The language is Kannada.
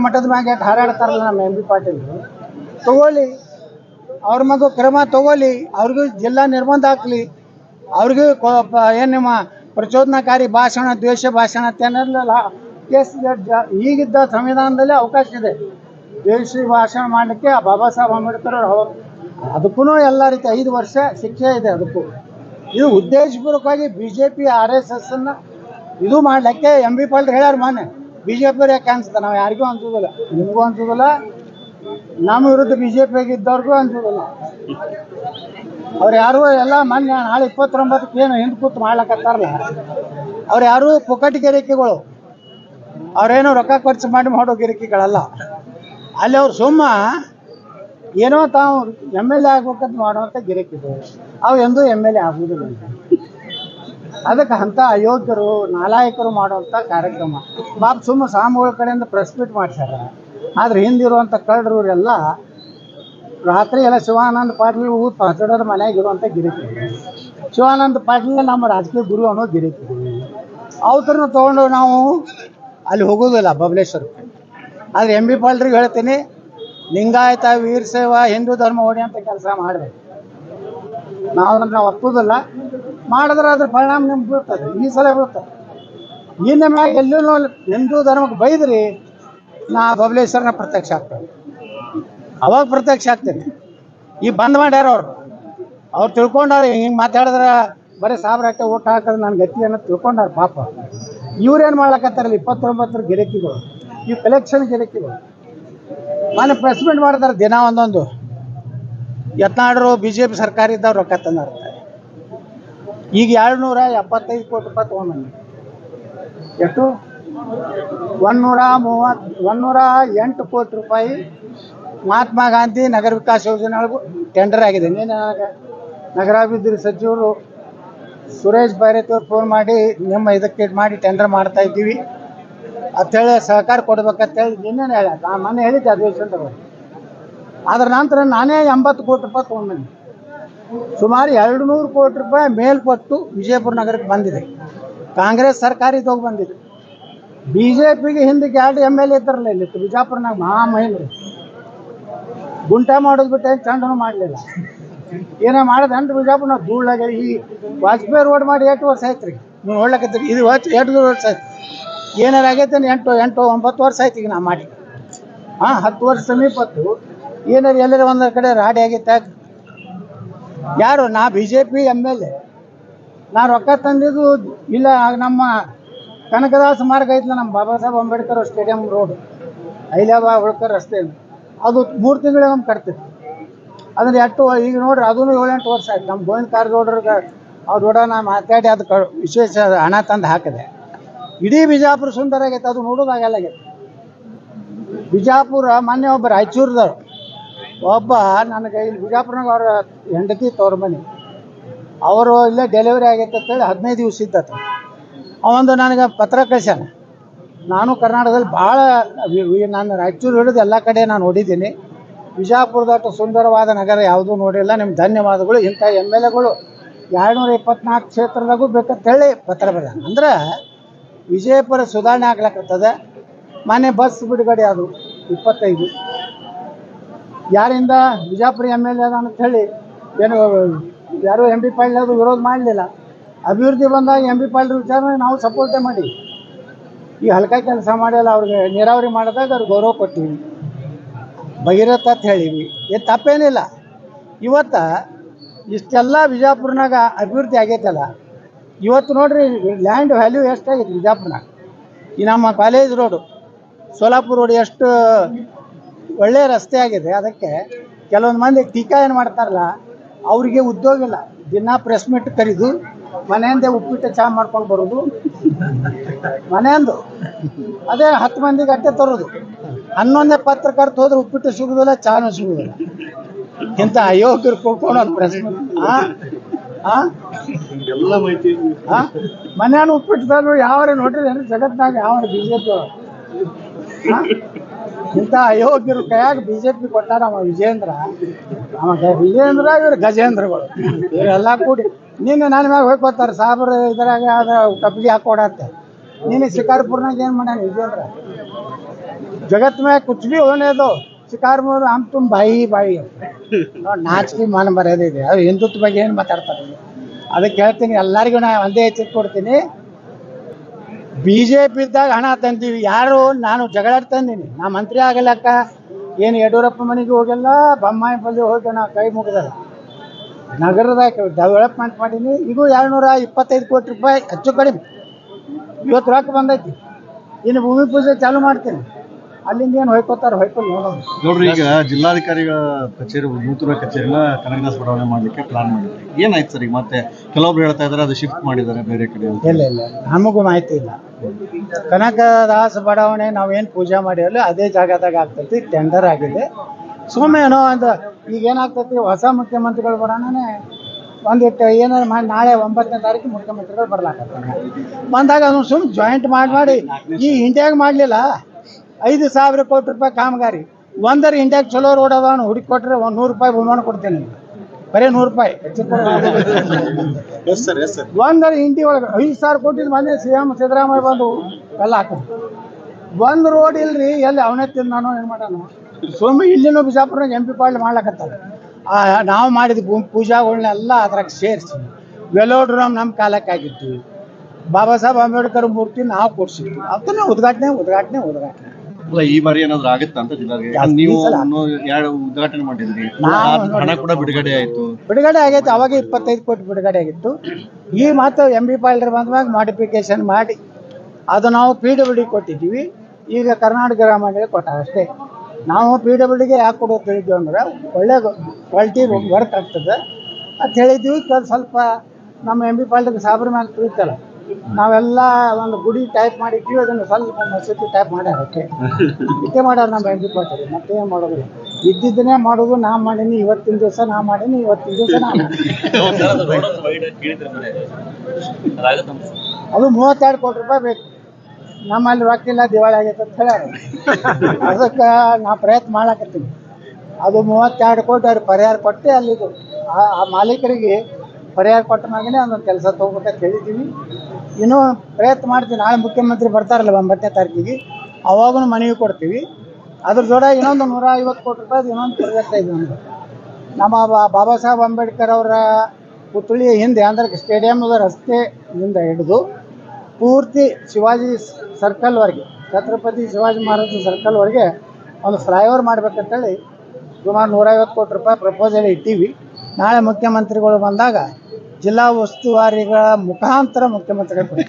ಮಠದ ಮ್ಯಾಗ ಯಾಕೆ ಹಾರಾಡ್ತಾರಲ್ಲ ನಮ್ಮ ಎಂ ಬಿ ಪಾಟೀಲ್. ತಗೊಳ್ಳಿ. ಅವ್ರ ಮಗು ಕ್ರಮ ತಗೊಳ್ಳಿ. ಅವ್ರಿಗೂ ಜಿಲ್ಲಾ ನಿರ್ಬಂಧ ಹಾಕ್ಲಿ. ಅವ್ರಿಗೂ ಏನು ನಿಮ್ಮ ಪ್ರಚೋದನಾಕಾರಿ ಭಾಷಣ, ದ್ವೇಷ ಭಾಷಣ ಅಂತೇನಿರಲಿಲ್ಲ ಕೇಸ್ ಈಗಿದ್ದ ಸಂವಿಧಾನದಲ್ಲಿ ಅವಕಾಶ ಇದೆ. ದ್ವೇಷ ಭಾಷಣ ಮಾಡಲಿಕ್ಕೆ ಬಾಬಾ ಸಾಹೇಬ್ ಅಂಬೇಡ್ಕರ್ ಅವ್ರು ಅವ- ಅದಕ್ಕೂ ಎಲ್ಲ ರೀತಿ ಐದು ವರ್ಷ ಶಿಕ್ಷೆ ಇದೆ ಅದಕ್ಕೂ. ಇದು ಉದ್ದೇಶಪೂರ್ವಕವಾಗಿ B J P R S S ಅನ್ನ ಇದು ಮಾಡ್ಲಿಕ್ಕೆ ಎಂ ಬಿ ಪಾಲ್ ಹೇಳ್ಯಾರ ಮಾನೆ ಬಿ ಜೆ ಪಿ ಯಾಕೆ ಅನ್ಸುತ್ತೆ ನಾವು ಯಾರಿಗೂ ಅನ್ಸೋದಿಲ್ಲ, ನಿಮಗೂ ಅನ್ಸೋದಿಲ್ಲ, ನಮ್ಮ ವಿರುದ್ಧ ಬಿ ಜೆ ಪಿಗೆ ಇದ್ದವ್ರಿಗೂ ಅನ್ಸೋದಿಲ್ಲ. ಅವ್ರು ಯಾರು ಎಲ್ಲ ಮೊನ್ನೆ ನಾಳೆ ಇಪ್ಪತ್ತೊಂಬತ್ತಕ್ಕೆ ಏನು ಹಿಂದೆ ಕೂತು ಮಾಡ್ಲಕತ್ತಾರಲ್ಲ, ಅವ್ರು ಯಾರು ಪುಕಟ್ ಗಿರಿಕೆಗಳು, ಅವ್ರೇನೋ ರೊಕ್ಕ ಖರ್ಚು ಮಾಡಿ ಮಾಡೋ ಗಿರಿಕೆಗಳಲ್ಲ. ಅಲ್ಲಿ ಅವ್ರು ಸುಮ್ಮ ಏನೋ ತಾವು ಎಂ ಎಲ್ ಎ ಆಗ್ಬೇಕಂತ ಮಾಡುವಂಥ ಗಿರಿಕೆಗಳು, ಅವು ಎಂದೂ ಎಂ ಎಲ್ ಎ ಆಗುವುದಿಲ್ಲ ಅದಕ್ಕೆ ಅಂಥ ಅಯೋಧ್ಯರು, ನಾಲಾಯಕರು ಮಾಡುವಂಥ ಕಾರ್ಯಕ್ರಮ. ಬಾಬ್ ಸುಮ್ಮ ಸಾಮೂಹಿಕ ಕಡೆಯಿಂದ ಪ್ರೆಸ್ ಮೀಟ್ ಮಾಡ್ಸ್ಯಾರ. ಆದ್ರೆ ಹಿಂದಿರುವಂಥ ಕಳ್ಳರು ಇವರೆಲ್ಲ ರಾತ್ರಿ ಎಲ್ಲ ಶಿವಾನಂದ ಪಾಟೀಲ್ ಊರ್ ಮನ್ಯಾಗ ಇರುವಂಥ ಗಿರಿಕಿ. ಶಿವಾನಂದ ಪಾಟೀಲ್ ನಮ್ಮ ರಾಜಕೀಯ ಗುರು ಅನ್ನೋ ಗಿರಿಕಿ. ಅವ್ರನ್ನ ತೊಗೊಂಡು ನಾವು ಅಲ್ಲಿ ಹೋಗೋದಿಲ್ಲ ಬಬಲೇಶ್ವರಕ್ಕೆ ಆದ್ರೆ ಎಂ ಬಿ ಪಾಲ್ರಿಗೆ ಹೇಳ್ತೀನಿ, ಲಿಂಗಾಯತ ವೀರಶೈವ ಹಿಂದೂ ಧರ್ಮ ಹೊಡೆಯುವಂಥ ಕೆಲಸ ಮಾಡಬೇಕು. ನಾವು ಅದನ್ನು ಒಪ್ಪೋದಿಲ್ಲ. ಮಾಡಿದ್ರೆ ಅದ್ರ ಪರಿಣಾಮ ನಿಮ್ಗೆ ಬೀಳ್ತದೆ. ಈ ಸಲ ಬೀಳ್ತದೆ. ಇನ್ನ ಮ್ಯಾಗ ಎಲ್ಲೂ ಹಿಂದೂ ಧರ್ಮಕ್ಕೆ ಬೈದ್ರಿ, ನಾ ಬಬಲೇಶ್ವರನ ಪ್ರತ್ಯಕ್ಷ ಆಗ್ತೇನೆ. ಅವಾಗ ಪ್ರತ್ಯಕ್ಷ ಆಗ್ತೇನೆ. ಈ ಬಂದ್ ಮಾಡ್ಯಾರ ಅವ್ರು. ಅವ್ರು ತಿಳ್ಕೊಂಡಾರ, ಹಿಂಗೆ ಮಾತಾಡಿದ್ರ ಬರೀ ಊಟ ಓಟ್ ಹಾಕಿದ್ರೆ ನನ್ನ ಗತಿ ಅನ್ನೋ ತಿಳ್ಕೊಂಡಾರ ಪಾಪ. ಇವ್ರೇನು ಮಾಡ್ಲಕತ್ತಾರಲ್ಲ, ಇಪ್ಪತ್ತೊಂಬತ್ತರ ಗಿರಕಿಗಳು ಈ ಕಲೆಕ್ಷನ್ ಗಿರಕಿಗಳು ಮನೆ ಪ್ರೆಸ್ ಮೀಟ್ ಮಾಡ್ತಾರೆ ದಿನ ಒಂದೊಂದು. ಯತ್ನಾಡರು ಬಿ ಜೆ ಪಿ ಸರ್ಕಾರ ಇದ್ದವ್ರು ರೊಕ್ಕ ತಂದಿರ್ತಾರೆ ಈಗ ಎರಡು ನೂರ ಎಪ್ಪತ್ತೈದು ಕೋಟಿ ರೂಪಾಯಿ ತೊಗೊಂಬಂದು ಎಷ್ಟು? ಒಂದೂರ ಮೂವತ್ತು ಒಂದೂರ ಎಂಟು ಕೋಟಿ ರೂಪಾಯಿ ಮಹಾತ್ಮ ಗಾಂಧಿ ನಗರ ವಿಕಾಸ ಯೋಜನೆಗಳಿಗೂ ಟೆಂಡರ್ ಆಗಿದೆ. ನೀನು ನಗರಾಭಿವೃದ್ಧಿ ಸಚಿವರು ಸುರೇಶ್ ಅವ್ರು ಫೋನ್ ಮಾಡಿ, ನಿಮ್ಮ ಇದಕ್ಕೆ ಇದ್ ಮಾಡಿ ಟೆಂಡರ್ ಮಾಡ್ತಾ ಇದ್ದೀವಿ. ಅಂತೇಳಿ ಸಹಕಾರ ಕೊಡ್ಬೇಕಂತೇಳಿ ನಿನ್ನೆ ಹೇಳ ನಾನು ಮೊನ್ನೆ ಹೇಳಿದ್ದೆ ಅಧಿವೇಶನದವರು ಅದರ ನಂತರ ನಾನೇ ಎಂಬತ್ತು ಕೋಟಿ ರೂಪಾಯಿ ತೊಗೊಂಡ್ಬಂದೆ. ಸುಮಾರು ಎರಡು ನೂರು ಕೋಟಿ ರೂಪಾಯಿ ಮೇಲ್ಪಟ್ಟು ವಿಜಯಪುರ ನಗರಕ್ಕೆ ಬಂದಿದೆ. ಕಾಂಗ್ರೆಸ್ ಸರ್ಕಾರ ಇದ್ದೋಗಿ ಬಂದಿದೆ. ಬಿ ಜೆ ಪಿಗೆ ಹಿಂದಕ್ಕೆ ಎರಡು ಎಂ ಎಲ್ ಎ ಇದ್ದಾರಲ್ಲ ಇಲ್ಲಿ, ಬಿಜಾಪುರನಾಗ ಮಹಾ ಮಹಿಳೆಯರು ಗುಂಟ ಮಾಡೋದು ಬಿಟ್ಟು ಏನು ಚಂಡನು ಮಾಡಲಿಲ್ಲ. ಏನೋ ಅಂದ್ರೆ ಬಿಜಾಪುರ ನಾವು ಧೂಳಾಗ ಈ ವಾಜಪೇಯಿ ರೋಡ್ ಮಾಡಿ ಎಂಟು ವರ್ಷ ಆಯ್ತು ರೀ. ನೀವು ಇದು ಎರಡು ವರ್ಷ ಆಯ್ತು. ಏನಾರು ಆಗೈತೆ ಎಂಟು ಎಂಟು, ಒಂಬತ್ತು ವರ್ಷ ಆಯ್ತು ಈಗ ನಾ ಮಾಡಿ ಹಾಂ, ಹತ್ತು ವರ್ಷ ಸಮೀಪತ್ತು ಏನಾರು ಎಲ್ಲರ ಒಂದೊಂದು ಕಡೆ ರಾಡಿ ಆಗೈತೆ ಯಾರು? ನಾ B J P M L A ನಾ ರೊಕ್ಕ ತಂದಿದ್ದು ಇಲ್ಲ, ನಮ್ಮ ಕನಕದಾಸ ಮಾರ್ಗ ಐತಲ್ಲ ನಮ್ಮ ಬಾಬಾ ಸಾಹೇಬ್ ಅಂಬೇಡ್ಕರ್ ಸ್ಟೇಡಿಯಂ ರೋಡ್. ಐಲಾಬಾ ಹೋಳ್ಕರ್ ರಸ್ತೆ. ಅದು ಮೂರು ನಮ್ಗೆ ಕಟ್ತಿತ್ತು. ಅದನ್ನ ಎಷ್ಟು ಈಗ ನೋಡ್ರಿ ಅದೂ ಏಳೆಂಟು ವರ್ಷ ಆಯ್ತು. ನಮ್ಮ ಗೋವಿಂದ ಕಾರಜೋಡ್ರಿಗೆ ಅವ್ರ ಕೂಡ ನಾ ಮಾತಾಡಿ ಅದಕ್ಕೆ ವಿಶೇಷ ಹಣ ತಂದು ಹಾಕಿದೆ. ಇಡೀ ಬಿಜಾಪುರ ಸುಂದರ ಆಗೈತೆ. ಅದು ನೋಡೋದಾಗಲ್ಲ ಆಗೈತೆ. ಬಿಜಾಪುರ, ಮೊನ್ನೆ ಒಬ್ಬರು ರಾಯಚೂರ್ದವ್ರು. ಒಬ್ಬ ನನಗೆ ಇಲ್ಲಿ ಬಿಜಾಪುರನಾಗ ಅವರ ಹೆಂಡತಿ ತವ್ರ ಮನೆ. ಅವರು ಇಲ್ಲೇ ಡೆಲಿವರಿ ಆಗೈತೆ ಅಂತೇಳಿ ಹದಿನೈದು ದಿವಸ ಇದ್ದತ್ತ ಅವಂದು ನನಗೆ ಪತ್ರ ಕಳ್ಸ್ಯಾನ. ನಾನು ಕರ್ನಾಟಕದಲ್ಲಿ ಭಾಳ ನಾನು ರಾಯಚೂರು ಹಿಡಿದು ಎಲ್ಲ ಕಡೆ ನಾನು ನೋಡಿದ್ದೀನಿ. ಬಿಜಾಪುರದಷ್ಟು ಸುಂದರವಾದ ನಗರ ಯಾವುದೂ ನೋಡಿಲ್ಲ. ನಿಮ್ಮ ಧನ್ಯವಾದಗಳು. ಇಂಥ ಎಂ ಎಲ್ ಎಗಳು ಎರಡುನೂರ ಇಪ್ಪತ್ನಾಲ್ಕು ಕ್ಷೇತ್ರದಾಗೂ ಬೇಕಂತೇಳಿ ಪತ್ರ ಬರ ಅಂದ್ರೆ ವಿಜಯಪುರ ಸುಧಾರಣೆ ಆಗ್ಲಕ್ಕತ್ತದ ಮನೆ ಬಸ್ ಬಿಡುಗಡೆ ಅದು ಇಪ್ಪತ್ತೈದು. ಯಾರಿಂದ ಬಿಜಾಪುರ ಎಂ ಎಲ್ ಎ ಅದ ಅಂತ ಹೇಳಿ ಏನು, ಯಾರು ಎಂ ಬಿ ಪಾಟೀಲ್ ಅದು ವಿರೋಧ ಮಾಡಲಿಲ್ಲ. ಅಭಿವೃದ್ಧಿ ಬಂದಾಗ ಎಂ ಬಿ ಪಾಟೀಲ್ ವಿಚಾರ ನಾವು ಸಪೋರ್ಟೇ ಮಾಡಿ. ಈ ಹಲ್ಕ ಕೆಲಸ ಮಾಡಿಲ್ಲ ಅವ್ರಿಗೆ ನೀರಾವರಿ ಮಾಡಿದಾಗ ಅವ್ರಿಗೆ ಗೌರವ ಕೊಟ್ಟಿವಿ ಭಗೀರಥ ಅಂತ ಹೇಳಿವಿ ಇದು ತಪ್ಪೇನಿಲ್ಲ. ಇವತ್ತ ಇಷ್ಟೆಲ್ಲ ಬಿಜಾಪುರ್ನಾಗ ಅಭಿವೃದ್ಧಿ ಆಗೈತಲ್ಲ. ಇವತ್ತು ನೋಡ್ರಿ ಲ್ಯಾಂಡ್ ವ್ಯಾಲ್ಯೂ ಎಷ್ಟಾಗೈತಿ ಬಿಜಾಪುರ್ನಾಗ? ಈ ನಮ್ಮ ಕಾಲೇಜ್ ರೋಡು ಸೋಲಾಪುರ ರೋಡ್ ಎಷ್ಟು ಒಳ್ಳೆಯ ರಸ್ತೆ ಆಗಿದೆ. ಅದಕ್ಕೆ ಕೆಲವೊಂದು ಮಂದಿ ಟೀಕಾ ಏನು ಮಾಡ್ತಾರಲ್ಲ ಅವರಿಗೆ ಉದ್ಯೋಗ ಇಲ್ಲ. ದಿನ ಪ್ರೆಸ್ ಮೀಟ್ ಕರೆದು ಮನೆಯಿಂದ ಉಪ್ಪಿಟ್ಟು ಚಹಾ ಮಾಡ್ಕೊಂಡು ಬರೋದು. ಮನೆಯಂದು ಅದೇ. ಹತ್ತು ಮಂದಿಗೆ ಅಟ್ಟೆ ತರೋದು. ಹನ್ನೊಂದನೇ ಪತ್ರಕರ್ತ ಹೋದ್ರೆ ಉಪ್ಪಿಟ್ಟು ಸಿಗುದಿಲ್ಲ ಚಹಾನು ಸಿಗುದಿಲ್ಲ. ಇಂತ ಅಯೋಗ್ಯರು ಕೂತ್ಕೊಂಡು ಪ್ರೆಸ್ ಮೀಟ್ ಹಾಂ ಎಲ್ಲ ಮಾಹಿತಿ. ಹಾಂ ಮನೆಯನ್ನು ಉಪ್ಪಿಟ್ಟು ಯಾರು ಯಾವ ನೋಡ್ರಿ ಜಗತ್ತಿನಾಗ ಜಗತ್ನಾಗ ಯಾವ ಬಿ ಜೆ ಪಿ ಇಂಥ ಅಯೋಗ್ಯರು ಕೈಯಾಗ ಬಿಜೆಪಿ ಕೊಟ್ಟ ನಮ್ಮ ವಿಜೇಂದ್ರ ನಮ್ಮ ವಿಜೇಂದ್ರ ಇವ್ರು ಗಜೇಂದ್ರಗಳು. ಇವರೆಲ್ಲ ಕೂಡಿ ನಿನ್ನೆ ನನ್ನ ಮ್ಯಾಗ ಹೋಗಿ ಬರ್ತಾರೆ, ಸಾಬ್ರ ಇದ್ರಾಗ ಅದ್ರ ಕಬ್ಬಿಗೆ ಹಾಕೊಡತ್ತೆ ನೀನು ಶಿಕಾರ್ಪುರ್ನಾಗ ಏನು ಮಾಡ್ಯಾನ ವಿಜೇಂದ್ರ ಜಗತ್ ಮ್ಯಾಗ ಕುಚ್ಬಿ ಭೀ ಶಿಕಾರ್ಪುರ್ ಹಮ್ ತುಂಬ ಬಾಯಿ ಬಾಯಿ ನಾಚಿಕೆ ಮಾನ ಬರೋದಿದೆ ಅವ್ರು ಹಿಂದುತ್ವ ಬಗ್ಗೆ ಏನು ಮಾತಾಡ್ತಾರೆ? ಅದಕ್ಕೆ ಹೇಳ್ತೀನಿ, ಎಲ್ಲರಿಗೂ ನಾ ಒಂದೇ ಎಚ್ಚರಿಕೆ ಕೊಡ್ತೀನಿ. ಬಿ ಜೆ ಪಿ ಇದ್ದಾಗ ಹಣ ತಂದೀವಿ. ಯಾರು? ನಾನು ಜಗಳ ಜಗಳಾಡ್ತಂದೀನಿ ನಾ ಮಂತ್ರಿ ಆಗಲಕ್ಕ. ಏನು ಯಡಿಯೂರಪ್ಪ ಮನೆಗೆ ಹೋಗಿಲ್ಲ? ಬೊಮ್ಮಾಯಿ ಬಲ್ಲಿ ಹೋಗಿ ನಾ ಕೈ ಮುಗಿದಲ್ಲ. ನಗರದಾಗ ಡೆವಲಪ್ಮೆಂಟ್ ಮಾಡೀನಿ. ಇದು ಎರಡುನೂರ ಇಪ್ಪತ್ತೈದು ಕೋಟಿ ರೂಪಾಯಿ ಹೆಚ್ಚು ಕಡಿಮೆ. ಇವತ್ತು ರೊಕ್ಕ ಬಂದೈತಿ. ಇನ್ನು ಭೂಮಿ ಪೂಜೆ ಚಾಲೂ ಮಾಡ್ತೀನಿ. ಅಲ್ಲಿಂದ ಏನು ಹೊಯ್ಕೋತಾರ ಹೊಯ್ಕೊಂಡು ನೋಡೋದು ನೋಡ್ರಿ ಈಗ ಜಿಲ್ಲಾಧಿಕಾರಿಗಳ ಕಚೇರಿ ನೂತನ ಕಚೇರಿನ ಕನಕದಾಸ ಬಡಾವಣೆ ಮಾಡ್ಲಿಕ್ಕೆ ಪ್ಲಾನ್ ಮಾಡಿದ್ರಿ. ಏನಾಯ್ತು ಸರ್ ಈಗ ಮತ್ತೆ? ಕೆಲವೊಬ್ರು ಹೇಳ್ತಾ ಇದಾರೆ ಅದು ಶಿಫ್ಟ್ ಮಾಡಿದ್ದಾರೆ ಬೇರೆ ಕಡೆ ಅಂತ. ಇಲ್ಲ ಇಲ್ಲ ನಮಗೂ ಮಾಹಿತಿ ಇಲ್ಲ. ಕನಕದಾಸ ಬಡಾವಣೆ ನಾವೇನು ಪೂಜೆ ಮಾಡಿರಲ್ಲ ಅದೇ ಜಾಗದಾಗ ಆಗ್ತೈತಿ ಟೆಂಡರ್ ಆಗಿದೆ. ಸುಮ್ಮನೆ ಏನೋ ಒಂದು ಈಗ ಏನಾಗ್ತೈತಿ ಹೊಸ ಮುಖ್ಯಮಂತ್ರಿಗಳು ಬರೋಣನೇ ಒಂದಿಟ್ಟು ಏನಾರು ಮಾಡಿ ನಾಳೆ ಒಂಬತ್ತನೇ ತಾರೀಕು ಮುಖ್ಯಮಂತ್ರಿಗಳು ಬರ್ಲಾಕತ್ತಾರೆ. ಬಂದಾಗ ಅದನ್ನು ಸುಮ್ಮನೆ ಜಾಯಿಂಟ್ ಮಾಡಿ ಮಾಡಿ ಈ ಇಂಡಿಯಾಗ ಮಾಡಲಿಲ್ಲ. ಐದು ಸಾವಿರ ಕೋಟಿ ರೂಪಾಯಿ ಕಾಮಗಾರಿ. ಒಂದರ ಇಂಡಿಯಾಗ ಚಲೋ ರೋಡ್ ಅದ ಹುಡುಕಿ ಕೊಟ್ರೆ ಒಂದು ನೂರು ರೂಪಾಯಿ ಬಹುಮಾನ ಕೊಡ್ತೇನೆ ಬರೀ ನೂರು ರೂಪಾಯಿ. ಒಂದರ ಇಂಡಿ ಒಳಗೆ ಐದು ಸಾವಿರ ಕೋಟಿ ಮಂದಿ ಸಿ ಎಂ ಸಿದ್ದರಾಮಯ್ಯ ಬಂದು ಎಲ್ಲ ಹಾಕೋದು ಒಂದು ರೋಡ್ ಇಲ್ರಿ ಎಲ್ಲಿ ಅವನೇ ನಾನು ಏನು ಮಾಡಾನೋ ಸುಮ್ಮನೆ ಇಲ್ಲಿನೂ ಬಿಜಾಪುರನಾಗ ಎಂ ಪಿ ಪಾಳ್ಯ ಮಾಡ್ಲಕತ್ತಾರ. ನಾವು ಮಾಡಿದ ಭೂಮಿ ಪೂಜಾಗಳನ್ನೆಲ್ಲ ಅದ್ರಾಗ ಸೇರಿಸಿ. ವೆಲೋಡ್ರಮ್ ನಮ್ಮ ಕಾಲಕ್ಕೆ ಆಗಿತ್ತು. ಬಾಬಾ ಸಾಹೇಬ್ ಅಂಬೇಡ್ಕರ್ ಮೂರ್ತಿ ನಾವು ಕೊಡ್ಸಿದ್ವಿ. ಅದನ್ನೇ ಉದ್ಘಾಟನೆ ಉದ್ಘಾಟನೆ ಉದ್ಘಾಟನೆ. ಅಲ್ಲ ಈ ಬಾರಿ ಏನಾದ್ರು ಆಗುತ್ತಾ ಅಂತ ಜಾಸ್ತಿ ನೀವು ಸಲ. ಎರಡು ಉದ್ಘಾಟನೆ ಮಾಡಿದ್ರಿ. ಹಣ ಕೂಡ ಬಿಡುಗಡೆ ಆಯ್ತು. ಬಿಡುಗಡೆ ಆಗೈತೆ ಅವಾಗ ಇಪ್ಪತ್ತೈದು ಕೋಟಿ ಬಿಡುಗಡೆ ಆಗಿತ್ತು. ಈ ಮಾತು ಎಂ ಬಿ ಪಾಲ್ಡರ್ ಬಂದಾಗ ಮಾಡಿಫಿಕೇಶನ್ ಮಾಡಿ ಅದು ನಾವು ಪಿ ಡಬ್ಲ್ಯೂ ಡಿ ಕೊಟ್ಟಿದ್ದೀವಿ. ಈಗ ಕರ್ನಾಟಕ ಗ್ರಾಮಗಳಿಗೆ ಕೊಟ್ಟ ಅಷ್ಟೇ. ನಾವು ಪಿ ಡಬ್ಲ್ಯೂ ಡಿಗೆ ಯಾಕೆ ಕೊಡೋದು ಹೇಳಿದ್ವಿ ಅಂದ್ರೆ ಒಳ್ಳೆ ಕ್ವಾಲಿಟಿ ವರ್ಕ್ ಆಗ್ತದೆ. ಅಂತ ಹೇಳಿದ್ವಿ ಸ್ವಲ್ಪ ನಮ್ಮ ಎಂ ಬಿ ಪಾಲ್ಡರ್ ಸಾಬ್ರ ಮ್ಯಾಲೆ ತಿಳಿತಲ್ಲ. ನಾವೆಲ್ಲ ಒಂದು ಗುಡಿ ಟೈಪ್ ಮಾಡಿದ್ವಿ ಅದನ್ನು ಸ್ವಲ್ಪ ಮಸೀದಿ ಟೈಪ್ ಮಾಡ್ಯಾರ ಅಷ್ಟೇ ಇದೇ ಮಾಡ್ಯಾರ ನಮ್ಮ ಎಂ ಬಿ ಮತ್ತೆ ಏನು ಮಾಡೋದು? ಇದ್ದಿದ್ದನ್ನೇ ಮಾಡೋದು ನಾ ಮಾಡೀನಿ, ಇವತ್ತಿನ ದಿವಸ ನಾ ಮಾಡೀನಿ, ಇವತ್ತಿನ ದಿವಸ ನಾ ಅದು ಮೂವತ್ತೆರಡು ಕೋಟಿ ರೂಪಾಯಿ ಬೇಕು. ನಮ್ಮಲ್ಲಿ ರೊಕ್ಕ ಇಲ್ಲ, ದಿವಾಳಿ ಆಗೈತೆ ಅಂತ ಹೇಳ್ಯಾರ. ಅದಕ್ಕೆ ನಾ ಪ್ರಯತ್ನ ಮಾಡಕತ್ತೀನಿ. ಅದು ಮೂವತ್ತೆರಡು ಕೋಟಿ ಅವ್ರಿಗೆ ಪರಿಹಾರ ಕೊಟ್ಟು ಅಲ್ಲಿದು ಆ ಮಾಲೀಕರಿಗೆ ಪರಿಹಾರ ಕೊಟ್ಟ ಮ್ಯಾಗನೇ ಒಂದೊಂದು ಕೆಲಸ ತೊಗೋಬೇಕಂತ ಹೇಳಿದ್ದೀವಿ ಇನ್ನೂ ಪ್ರಯತ್ನ ಮಾಡ್ತೀವಿ ನಾಳೆ ಮುಖ್ಯಮಂತ್ರಿ ಬರ್ತಾರಲ್ಲ ಒಂಬತ್ತನೇ ತಾರೀಕಿಗೆ. ಅವಾಗೂ ಮನವಿ ಕೊಡ್ತೀವಿ. ಅದ್ರ ಜೋಡ ಇನ್ನೊಂದು ನೂರ ಐವತ್ತು ಕೋಟಿ ರೂಪಾಯಿ ಇನ್ನೊಂದು ಪ್ರಾಜೆಕ್ಟ್ ಇದೆ ನಮ್ಗೆ ನಮ್ಮ ಬಾಬಾ ಸಾಹೇಬ್ ಅಂಬೇಡ್ಕರ್ ಅವರ ಪುತ್ಳಿ ಹಿಂದೆ, ಅಂದ್ರೆ ಸ್ಟೇಡಿಯಂದ ರಸ್ತೆಯಿಂದ ಹಿಡಿದು ಪೂರ್ತಿ ಶಿವಾಜಿ ಸರ್ಕಲ್ವರೆಗೆ ಛತ್ರಪತಿ ಶಿವಾಜಿ ಮಹಾರಾಜ ಸರ್ಕಲ್ವರೆಗೆ ಒಂದು ಫ್ಲೈಓವರ್ ಮಾಡ್ಬೇಕಂತೇಳಿ ಸುಮಾರು ನೂರೈವತ್ತು ಕೋಟಿ ರೂಪಾಯಿ ಪ್ರಪೋಸಲ್ ಇಟ್ಟೀವಿ. ನಾಳೆ ಮುಖ್ಯಮಂತ್ರಿಗಳು ಬಂದಾಗ ಜಿಲ್ಲಾ ಉಸ್ತುವಾರಿಗಳ ಮುಖಾಂತರ ಮುಖ್ಯಮಂತ್ರಿಗಳು